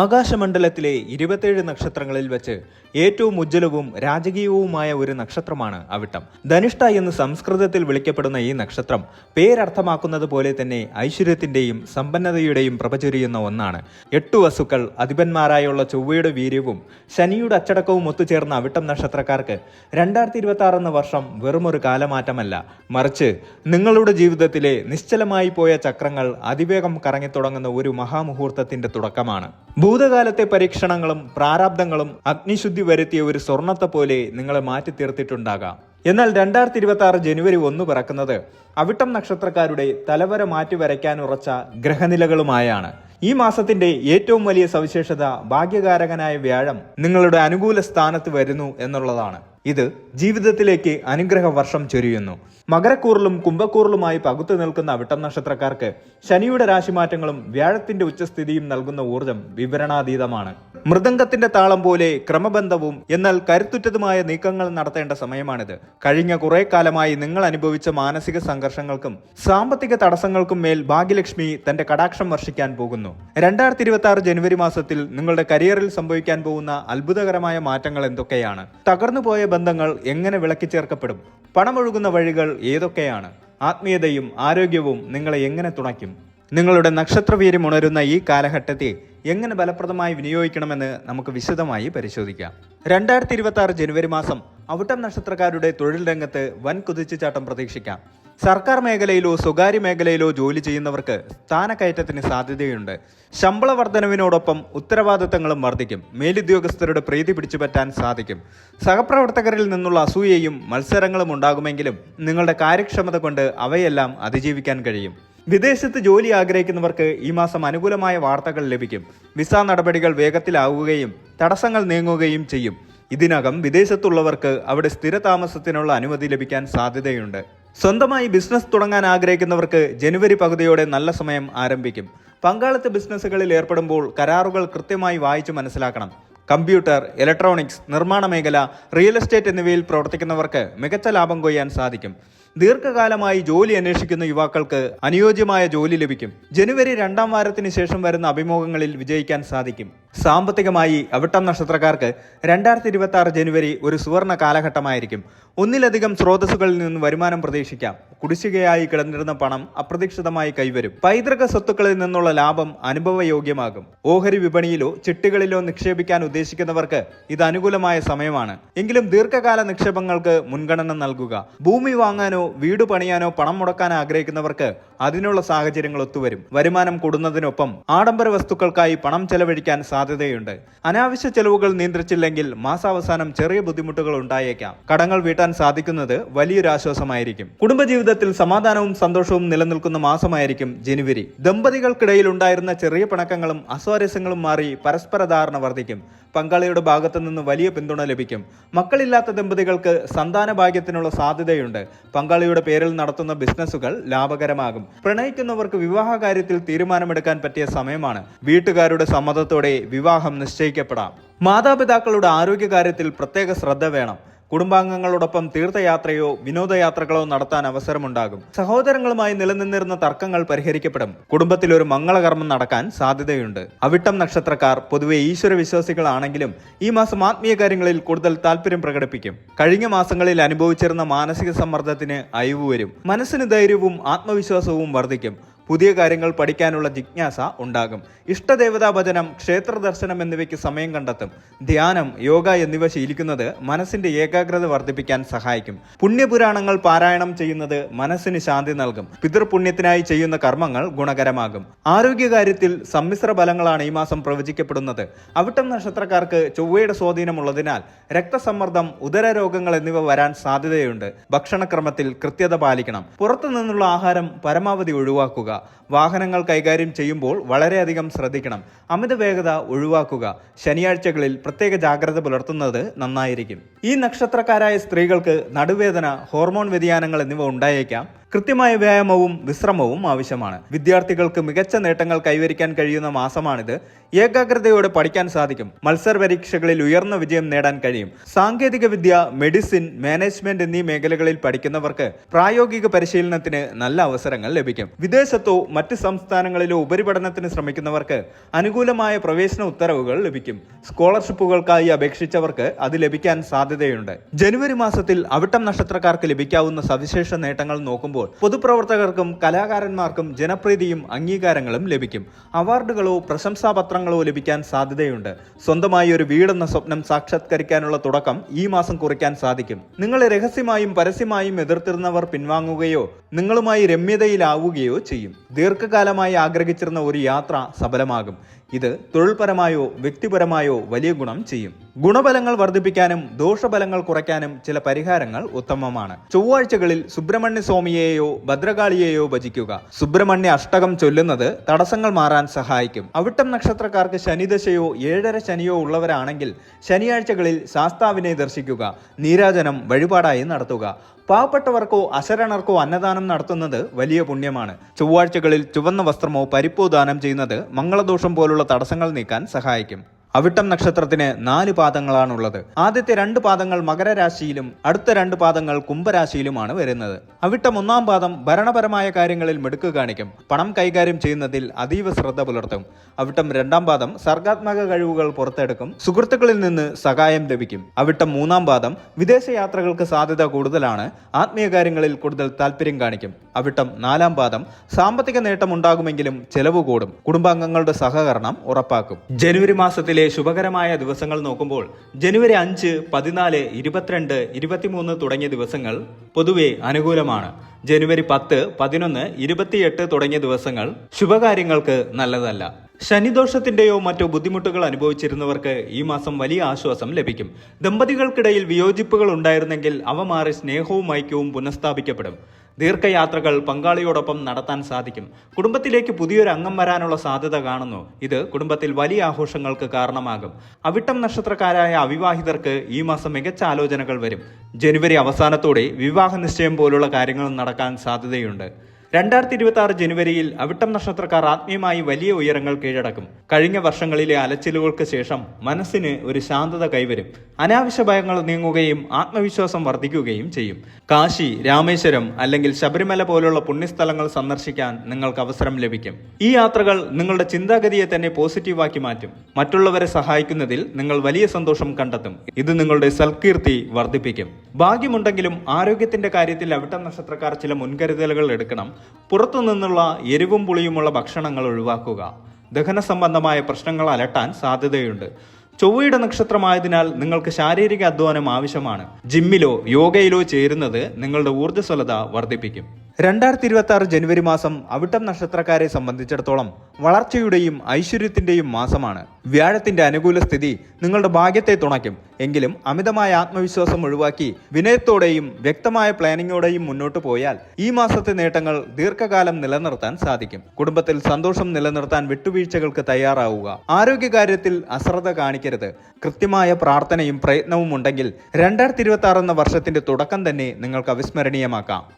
ആകാശമണ്ഡലത്തിലെ ഇരുപത്തേഴ് നക്ഷത്രങ്ങളിൽ വെച്ച് ഏറ്റവും ഉജ്ജ്വലവും രാജകീയവുമായ ഒരു നക്ഷത്രമാണ് അവിട്ടം. ധനിഷ്ഠ എന്ന് സംസ്കൃതത്തിൽ വിളിക്കപ്പെടുന്ന ഈ നക്ഷത്രം പേരർത്ഥമാക്കുന്നത് പോലെ തന്നെ ഐശ്വര്യത്തിന്റെയും സമ്പന്നതയുടെയും പ്രഭചൊരിയുന്ന ഒന്നാണ്. എട്ടു വസുക്കൾ അധിപന്മാരായുള്ള ചൊവ്വയുടെ വീര്യവും ശനിയുടെ അച്ചടക്കവും ഒത്തുചേർന്ന അവിട്ടം നക്ഷത്രക്കാർക്ക് രണ്ടായിരത്തി ഇരുപത്തി ആറ് എന്ന വർഷം വെറുമൊരു കാലമാറ്റമല്ല. മറിച്ച് നിങ്ങളുടെ ജീവിതത്തിലെ നിശ്ചലമായി പോയ ചക്രങ്ങൾ അതിവേഗം കറങ്ങിത്തുടങ്ങുന്ന ഒരു മഹാമുഹൂർത്തത്തിന്റെ തുടക്കമാണ്. ഭൂതകാലത്തെ പരീക്ഷണങ്ങളും പ്രാരാബ്ദങ്ങളും അഗ്നിശുദ്ധി വരുത്തിയ ഒരു സ്വർണത്തെ പോലെ നിങ്ങളെ മാറ്റി തീർത്തിട്ടുണ്ടാകാം എന്നാൽ രണ്ടായിരത്തി ഇരുപത്തി ആറ് ജനുവരി ഒന്ന് പിറക്കുന്നത് അവിട്ടം നക്ഷത്രക്കാരുടെ തലവര മാറ്റി വരയ്ക്കാൻ ഉറച്ച ഗ്രഹനിലകളുമായാണ്. ഈ മാസത്തിന്റെ ഏറ്റവും വലിയ സവിശേഷത ഭാഗ്യകാരകനായ വ്യാഴം നിങ്ങളുടെ അനുകൂല സ്ഥാനത്ത് വരുന്നു എന്നുള്ളതാണ്. ഇത് ജീവിതത്തിലേക്ക് അനുഗ്രഹ വർഷം ചൊരിയുന്നു. മകരക്കൂറിലും കുംഭക്കൂറിലുമായി പകുത്തു നിൽക്കുന്ന വിട്ടം നക്ഷത്രക്കാർക്ക് ശനിയുടെ രാശിമാറ്റങ്ങളും വ്യാഴത്തിന്റെ ഉച്ചസ്ഥിതിയും നൽകുന്ന ഊർജം വിവരണാതീതമാണ്. മൃദംഗത്തിന്റെ താളം പോലെ ക്രമബന്ധവും എന്നാൽ കരുത്തുറ്റതുമായ നീക്കങ്ങൾ നടത്തേണ്ട സമയമാണിത്. കഴിഞ്ഞ കുറെ കാലമായി നിങ്ങൾ അനുഭവിച്ച മാനസിക സംഘർഷങ്ങൾക്കും സാമ്പത്തിക തടസ്സങ്ങൾക്കും മേൽ ഭാഗ്യലക്ഷ്മി തന്റെ കടാക്ഷം വർഷിക്കാൻ പോകുന്നു. രണ്ടായിരത്തി ഇരുപത്തി ആറ് ജനുവരി മാസത്തിൽ നിങ്ങളുടെ കരിയറിൽ സംഭവിക്കാൻ പോകുന്ന അത്ഭുതകരമായ മാറ്റങ്ങൾ എന്തൊക്കെയാണ്? തകർന്നുപോയ ബന്ധങ്ങൾ എങ്ങനെ വിളക്കി ചേർക്കപ്പെടും? പണമൊഴുകുന്ന വഴികൾ ഏതൊക്കെയാണ്? ആത്മീയതയും ആരോഗ്യവും നിങ്ങളെ എങ്ങനെ തുണയ്ക്കും? നിങ്ങളുടെ നക്ഷത്രവീര്യം ഉണരുന്ന ഈ കാലഘട്ടത്തെ എങ്ങനെ ഫലപ്രദമായി വിനിയോഗിക്കണമെന്ന് നമുക്ക് വിശദമായി പരിശോധിക്കാം. രണ്ടായിരത്തി ഇരുപത്തി ജനുവരി മാസം അവിട്ടം നക്ഷത്രക്കാരുടെ തൊഴിൽ രംഗത്ത് വൻ കുതിച്ചുചാട്ടം പ്രതീക്ഷിക്കാം. സർക്കാർ മേഖലയിലോ സ്വകാര്യ മേഖലയിലോ ജോലി ചെയ്യുന്നവർക്ക് സ്ഥാനക്കയറ്റത്തിന് സാധ്യതയുണ്ട്. ശമ്പള വർധനവിനോടൊപ്പം ഉത്തരവാദിത്തങ്ങളും വർദ്ധിക്കും മേലുദ്യോഗസ്ഥരുടെ പ്രീതി പിടിച്ചുപറ്റാൻ സാധിക്കും. സഹപ്രവർത്തകരിൽ നിന്നുള്ള അസൂയയും മത്സരങ്ങളും ഉണ്ടാകുമെങ്കിലും നിങ്ങളുടെ കാര്യക്ഷമത കൊണ്ട് അവയെല്ലാം അതിജീവിക്കാൻ കഴിയും. വിദേശത്ത് ജോലി ആഗ്രഹിക്കുന്നവർക്ക് ഈ മാസം അനുകൂലമായ വാർത്തകൾ ലഭിക്കും. വിസ നടപടികൾ വേഗത്തിലാവുകയും തടസ്സങ്ങൾ നീങ്ങുകയും ചെയ്യും. ഇതിനകം വിദേശത്തുള്ളവർക്ക് അവിടെ സ്ഥിരതാമസത്തിനുള്ള അനുമതി ലഭിക്കാൻ സാധ്യതയുണ്ട്. സ്വന്തമായി ബിസിനസ് തുടങ്ങാൻ ആഗ്രഹിക്കുന്നവർക്ക് ജനുവരി പകുതിയോടെ നല്ല സമയം ആരംഭിക്കും. പങ്കാളിത്ത ബിസിനസ്സുകളിൽ ഏർപ്പെടുമ്പോൾ കരാറുകൾ കൃത്യമായി വായിച്ചു മനസ്സിലാക്കണം. കമ്പ്യൂട്ടർ ഇലക്ട്രോണിക്സ് നിർമ്മാണ മേഖല റിയൽ എസ്റ്റേറ്റ് എന്നിവയിൽ പ്രവർത്തിക്കുന്നവർക്ക് മികച്ച ലാഭം കൊയ്യാൻ സാധിക്കും. ദീർഘകാലമായി ജോലി അന്വേഷിക്കുന്ന യുവാക്കൾക്ക് അനുയോജ്യമായ ജോലി ലഭിക്കും. ജനുവരി രണ്ടാം വാരത്തിന് ശേഷം വരുന്ന അഭിമുഖങ്ങളിൽ വിജയിക്കാൻ സാധിക്കും. സാമ്പത്തികമായി അവിട്ടം നക്ഷത്രക്കാർക്ക് രണ്ടായിരത്തി ഇരുപത്തി ജനുവരി ഒരു സുവർണ കാലഘട്ടമായിരിക്കും. ഒന്നിലധികം സ്രോതസ്സുകളിൽ നിന്ന് വരുമാനം പ്രതീക്ഷിക്കാം. കുടിശ്ശികയായി കിടന്നിരുന്ന പണം അപ്രതീക്ഷിതമായി കൈവരും. പൈതൃക സ്വത്തുക്കളിൽ നിന്നുള്ള ലാഭം അനുഭവയോഗ്യമാകും. ഓഹരി വിപണിയിലോ ചിട്ടികളിലോ നിക്ഷേപിക്കാൻ ഉദ്ദേശിക്കുന്നവർക്ക് ഇത് അനുകൂലമായ സമയമാണ്. എങ്കിലും ദീർഘകാല നിക്ഷേപങ്ങൾക്ക് മുൻഗണന നൽകുക. ഭൂമി വാങ്ങാനോ വീട് പണിയാനോ പണം മുടക്കാൻ ആഗ്രഹിക്കുന്നവർക്ക് അതിനുള്ള സാഹചര്യങ്ങൾ ഒത്തുവരും. വരുമാനം കൂടുന്നതിനൊപ്പം ആഡംബര വസ്തുക്കൾക്കായി പണം ചെലവഴിക്കാൻ സാധ്യതയുണ്ട്. അനാവശ്യ ചെലവുകൾ നിയന്ത്രിച്ചില്ലെങ്കിൽ മാസാവസാനം ചെറിയ ബുദ്ധിമുട്ടുകൾ ഉണ്ടായേക്കാം. കടങ്ങൾ വീട്ടാൻ സാധിക്കുന്നത് വലിയൊരു ആശ്വാസമായിരിക്കും. കുടുംബജീവിതത്തിൽ സമാധാനവും സന്തോഷവും നിലനിൽക്കുന്ന മാസമായിരിക്കും ജനുവരി. ദമ്പതികൾക്കിടയിൽ ഉണ്ടായിരുന്ന ചെറിയ പണക്കങ്ങളും അസ്വാരസ്യങ്ങളും മാറി പരസ്പര ധാരണ വർദ്ധിക്കും. പങ്കാളിയുടെ ഭാഗത്തു നിന്ന് വലിയ പിന്തുണ ലഭിക്കും. മക്കളില്ലാത്ത ദമ്പതികൾക്ക് സന്താന ഭാഗ്യത്തിനുള്ള സാധ്യതയുണ്ട്. പങ്കാളിയുടെ പേരിൽ നടത്തുന്ന ബിസിനസ്സുകൾ ലാഭകരമാകും. പ്രണയിക്കുന്നവർക്ക് വിവാഹ കാര്യത്തിൽ തീരുമാനമെടുക്കാൻ പറ്റിയ സമയമാണ്. വീട്ടുകാരുടെ സമ്മതത്തോടെ വിവാഹം നിശ്ചയിക്കപ്പെടാം. മാതാപിതാക്കളുടെ ആരോഗ്യകാര്യത്തിൽ പ്രത്യേക ശ്രദ്ധ വേണം. കുടുംബാംഗങ്ങളോടൊപ്പം തീർത്ഥയാത്രയോ വിനോദയാത്രകളോ നടത്താൻ അവസരമുണ്ടാകും. സഹോദരങ്ങളുമായി നിലനിന്നിരുന്ന തർക്കങ്ങൾ പരിഹരിക്കപ്പെടും. കുടുംബത്തിൽ ഒരു മംഗളകർമ്മം നടക്കാൻ സാധ്യതയുണ്ട്. അവിട്ടം നക്ഷത്രക്കാർ പൊതുവെ ഈശ്വര വിശ്വാസികളാണെങ്കിലും ഈ മാസം ആത്മീയ കാര്യങ്ങളിൽ കൂടുതൽ താല്പര്യം പ്രകടിപ്പിക്കും. കഴിഞ്ഞ മാസങ്ങളിൽ അനുഭവിച്ചിരുന്ന മാനസിക സമ്മർദ്ദത്തിന് അയവ് വരും മനസ്സിന് ധൈര്യവും ആത്മവിശ്വാസവും വർദ്ധിക്കും. പുതിയ കാര്യങ്ങൾ പഠിക്കാനുള്ള ജിജ്ഞാസ ഉണ്ടാകും. ഇഷ്ടദേവതാ ഭജനം ക്ഷേത്ര ദർശനം എന്നിവയ്ക്ക് സമയം കണ്ടെത്തും. ധ്യാനം യോഗ എന്നിവ ശീലിക്കുന്നത് മനസ്സിന്റെ ഏകാഗ്രത വർദ്ധിപ്പിക്കാൻ സഹായിക്കും. പുണ്യപുരാണങ്ങൾ പാരായണം ചെയ്യുന്നത് മനസ്സിന് ശാന്തി നൽകും. പിതൃപുണ്യത്തിനായി ചെയ്യുന്ന കർമ്മങ്ങൾ ഗുണകരമാകും. ആരോഗ്യകാര്യത്തിൽ സമ്മിശ്ര ഫലങ്ങളാണ് ഈ മാസം പ്രവചിക്കപ്പെടുന്നത്. അവിട്ടം നക്ഷത്രക്കാർക്ക് ചൊവ്വയുടെ സ്വാധീനമുള്ളതിനാൽ രക്തസമ്മർദ്ദം ഉദര രോഗങ്ങൾ എന്നിവ വരാൻ സാധ്യതയുണ്ട്. ഭക്ഷണക്രമത്തിൽ കൃത്യത പാലിക്കണം. പുറത്തു നിന്നുള്ള ആഹാരം പരമാവധി ഒഴിവാക്കുക. വാഹനങ്ങൾ കൈകാര്യം ചെയ്യുമ്പോൾ വളരെയധികം ശ്രദ്ധിക്കണം. അമിത വേഗത ഒഴിവാക്കുക. ശനിയാഴ്ചകളിൽ പ്രത്യേക ജാഗ്രത പുലർത്തുന്നത് നന്നായിരിക്കും. ഈ നക്ഷത്രക്കാരായ സ്ത്രീകൾക്ക് നടുവേദന ഹോർമോൺ വ്യതിയാനങ്ങൾ എന്നിവ ഉണ്ടായേക്കാം. കൃത്യമായ വ്യായാമവും വിശ്രമവും ആവശ്യമാണ്. വിദ്യാർത്ഥികൾക്ക് മികച്ച നേട്ടങ്ങൾ കൈവരിക്കാൻ കഴിയുന്ന മാസമാണിത്. ഏകാഗ്രതയോടെ പഠിക്കാൻ സാധിക്കും. മത്സര പരീക്ഷകളിൽ ഉയർന്ന വിജയം നേടാൻ കഴിയും. സാങ്കേതിക വിദ്യ മെഡിസിൻ മാനേജ്മെന്റ് എന്നീ മേഖലകളിൽ പഠിക്കുന്നവർക്ക് പ്രായോഗിക പരിശീലനത്തിന് നല്ല അവസരങ്ങൾ ലഭിക്കും. വിദേശത്ത് വിദേശത്തോ മറ്റ് സംസ്ഥാനങ്ങളിലോ ഉപരിപഠനത്തിന് ശ്രമിക്കുന്നവർക്ക് അനുകൂലമായ പ്രവേശന ഉത്തരവുകൾ ലഭിക്കും. സ്കോളർഷിപ്പുകൾക്കായി അപേക്ഷിച്ചവർക്ക് അത് ലഭിക്കാൻ സാധ്യതയുണ്ട്. ജനുവരി മാസത്തിൽ അവിട്ടം നക്ഷത്രക്കാർക്ക് ലഭിക്കാവുന്ന സവിശേഷ നേട്ടങ്ങൾ നോക്കുമ്പോൾ പൊതുപ്രവർത്തകർക്കും കലാകാരന്മാർക്കും ജനപ്രീതിയും അംഗീകാരങ്ങളും ലഭിക്കും. അവാർഡുകളോ പ്രശംസാപത്രങ്ങളോ ലഭിക്കാൻ സാധ്യതയുണ്ട്. സ്വന്തമായി ഒരു വീടെന്ന സ്വപ്നം സാക്ഷാത്കരിക്കാനുള്ള തുടക്കം ഈ മാസം കുറിക്കാൻ സാധിക്കും. നിങ്ങളെ രഹസ്യമായും പരസ്യമായും എതിർത്തിരുന്നവർ പിൻവാങ്ങുകയോ നിങ്ങളുമായി രമ്യതയിലാവുകയോ ചെയ്യും. ദീർഘകാലമായി ആഗ്രഹിച്ചിരുന്ന ഒരു യാത്ര സഫലമാകും. ഇത് തൊഴിൽപരമായോ വ്യക്തിപരമായോ വലിയ ഗുണം ചെയ്യും. ഗുണബലങ്ങൾ വർദ്ധിപ്പിക്കാനും ദോഷബലങ്ങൾ കുറയ്ക്കാനും ചില പരിഹാരങ്ങൾ ഉത്തമമാണ്. ചൊവ്വാഴ്ചകളിൽ സുബ്രഹ്മണ്യ സ്വാമിയെയോ ഭദ്രകാളിയെയോ ഭജിക്കുക. സുബ്രഹ്മണ്യ അഷ്ടകം ചൊല്ലുന്നത് തടസ്സങ്ങൾ മാറാൻ സഹായിക്കും. അവിട്ടം നക്ഷത്രക്കാർക്ക് ശനിദശയോ ഏഴര ശനിയോ ഉള്ളവരാണെങ്കിൽ ശനിയാഴ്ചകളിൽ ശാസ്താവിനെ ദർശിക്കുക. നീരാജനം വഴിപാടായി നടത്തുക. പാവപ്പെട്ടവർക്കോ അശരണർക്കോ അന്നദാനം നടത്തുന്നത് വലിയ പുണ്യമാണ്. ചൊവ്വാഴ്ചകളിൽ ചുവന്ന വസ്ത്രമോ പരിപ്പോ ദാനം ചെയ്യുന്നത് മംഗളദോഷം പോലുള്ള തടസ്സങ്ങൾ നീക്കാൻ സഹായിക്കും. അവിട്ടം നക്ഷത്രത്തിന് നാല് പാദങ്ങളാണുള്ളത്. ആദ്യത്തെ രണ്ട് പാദങ്ങൾ മകരരാശിയിലും അടുത്ത രണ്ട് പാദങ്ങൾ കുംഭരാശിയിലുമാണ് വരുന്നത്. അവിട്ടം ഒന്നാം പാദം ഭരണപരമായ കാര്യങ്ങളിൽ മിടുക്ക് കാണിക്കും. പണം കൈകാര്യം ചെയ്യുന്നതിൽ അതീവ ശ്രദ്ധ പുലർത്തും. അവിട്ടം രണ്ടാം പാദം സർഗാത്മക കഴിവുകൾ പുറത്തെടുക്കും. സുഹൃത്തുക്കളിൽ നിന്ന് സഹായം ലഭിക്കും. അവിട്ടം മൂന്നാം പാദം വിദേശ യാത്രകൾക്ക് സാധ്യത കൂടുതലാണ്. ആത്മീയ കാര്യങ്ങളിൽ കൂടുതൽ താല്പര്യം കാണിക്കും. അവിട്ടം നാലാം പാദം സാമ്പത്തിക നേട്ടം ഉണ്ടാകുമെങ്കിലും ചെലവ് കൂടും. കുടുംബാംഗങ്ങളുടെ സഹകരണം ഉറപ്പാക്കും. ജനുവരി മാസത്തിലെ ശുഭകരമായ ദിവസങ്ങൾ നോക്കുമ്പോൾ ജനുവരി അഞ്ച് പതിനാല് ഇരുപത്തിരണ്ട് ഇരുപത്തിമൂന്ന് തുടങ്ങിയ ദിവസങ്ങൾ പൊതുവെ അനുകൂലമാണ്. ജനുവരി പത്ത് പതിനൊന്ന് ഇരുപത്തിയെട്ട് തുടങ്ങിയ ദിവസങ്ങൾ ശുഭകാര്യങ്ങൾക്ക് നല്ലതല്ല. ശനിദോഷത്തിന്റെയോ മറ്റോ ബുദ്ധിമുട്ടുകൾ അനുഭവിച്ചിരുന്നവർക്ക് ഈ മാസം വലിയ ആശ്വാസം ലഭിക്കും. ദമ്പതികൾക്കിടയിൽ വിയോജിപ്പുകൾ ഉണ്ടായിരുന്നെങ്കിൽ അവ മാറി സ്നേഹവും ഐക്യവും പുനഃസ്ഥാപിക്കപ്പെടും. ദീർഘയാത്രകൾ പങ്കാളിയോടൊപ്പം നടത്താൻ സാധിക്കും. കുടുംബത്തിലേക്ക് പുതിയൊരു അംഗം വരാനുള്ള സാധ്യത കാണുന്നു. ഇത് കുടുംബത്തിൽ വലിയ ആഘോഷങ്ങൾക്ക് കാരണമാകും. അവിട്ടം നക്ഷത്രക്കാരായ അവിവാഹിതർക്ക് ഈ മാസം മികച്ച ആലോചനകൾ വരും. ജനുവരി അവസാനത്തോടെ വിവാഹ നിശ്ചയം പോലുള്ള കാര്യങ്ങൾ നടക്കാൻ സാധ്യതയുണ്ട്. രണ്ടായിരത്തി ഇരുപത്തി ആറ് ജനുവരിയിൽ അവിട്ടം നക്ഷത്രക്കാർ ആത്മീയമായി വലിയ ഉയരങ്ങൾ കീഴടക്കും. കഴിഞ്ഞ വർഷങ്ങളിലെ അലച്ചിലുകൾക്ക് ശേഷം മനസ്സിന് ഒരു ശാന്തത കൈവരും. അനാവശ്യ ഭയങ്ങൾ നീങ്ങുകയും ആത്മവിശ്വാസം വർദ്ധിക്കുകയും ചെയ്യും. കാശി രാമേശ്വരം അല്ലെങ്കിൽ ശബരിമല പോലുള്ള പുണ്യസ്ഥലങ്ങൾ സന്ദർശിക്കാൻ നിങ്ങൾക്ക് അവസരം ലഭിക്കും. ഈ യാത്രകൾ നിങ്ങളുടെ ചിന്താഗതിയെ തന്നെ പോസിറ്റീവാക്കി മാറ്റും. മറ്റുള്ളവരെ സഹായിക്കുന്നതിൽ നിങ്ങൾ വലിയ സന്തോഷം കണ്ടെത്തും. ഇത് നിങ്ങളുടെ സൽകീർത്തി വർദ്ധിപ്പിക്കും. ഭാഗ്യമുണ്ടെങ്കിലും ആരോഗ്യത്തിന്റെ കാര്യത്തിൽ അവിട്ടം നക്ഷത്രക്കാർ ചില മുൻകരുതലുകൾ എടുക്കണം. പുറത്തു നിന്നുള്ള എരിവും പുളിയുമുള്ള ഭക്ഷണങ്ങൾ ഒഴിവാക്കുക. ദഹന സംബന്ധമായ പ്രശ്നങ്ങൾ അലട്ടാൻ സാധ്യതയുണ്ട്. ചൊവ്വയുടെ നക്ഷത്രമായതിനാൽ നിങ്ങൾക്ക് ശാരീരിക അധ്വാനം ആവശ്യമാണ്. ജിമ്മിലോ യോഗയിലോ ചേരുന്നത് നിങ്ങളുടെ ഊർജസ്വലത വർദ്ധിപ്പിക്കും. രണ്ടായിരത്തി ഇരുപത്തി ആറ് ജനുവരി മാസം അവിട്ടം നക്ഷത്രക്കാരെ സംബന്ധിച്ചിടത്തോളം വളർച്ചയുടെയും ഐശ്വര്യത്തിന്റെയും മാസമാണ്. വ്യാഴത്തിന്റെ അനുകൂല സ്ഥിതി നിങ്ങളുടെ ഭാഗ്യത്തെ തുണയ്ക്കും. എങ്കിലും അമിതമായ ആത്മവിശ്വാസം ഒഴിവാക്കി വിനയത്തോടെയും വ്യക്തമായ പ്ലാനിങ്ങോടെയും മുന്നോട്ട് പോയാൽ ഈ മാസത്തെ നേട്ടങ്ങൾ ദീർഘകാലം നിലനിർത്താൻ സാധിക്കും. കുടുംബത്തിൽ സന്തോഷം നിലനിർത്താൻ വിട്ടുവീഴ്ചകൾക്ക് തയ്യാറാവുക. ആരോഗ്യകാര്യത്തിൽ അശ്രദ്ധ കാണിക്കരുത്. കൃത്യമായ പ്രാർത്ഥനയും പ്രയത്നവും ഉണ്ടെങ്കിൽ രണ്ടായിരത്തി ഇരുപത്തി എന്ന വർഷത്തിന്റെ തുടക്കം തന്നെ നിങ്ങൾക്ക് അവിസ്മരണീയമാക്കാം.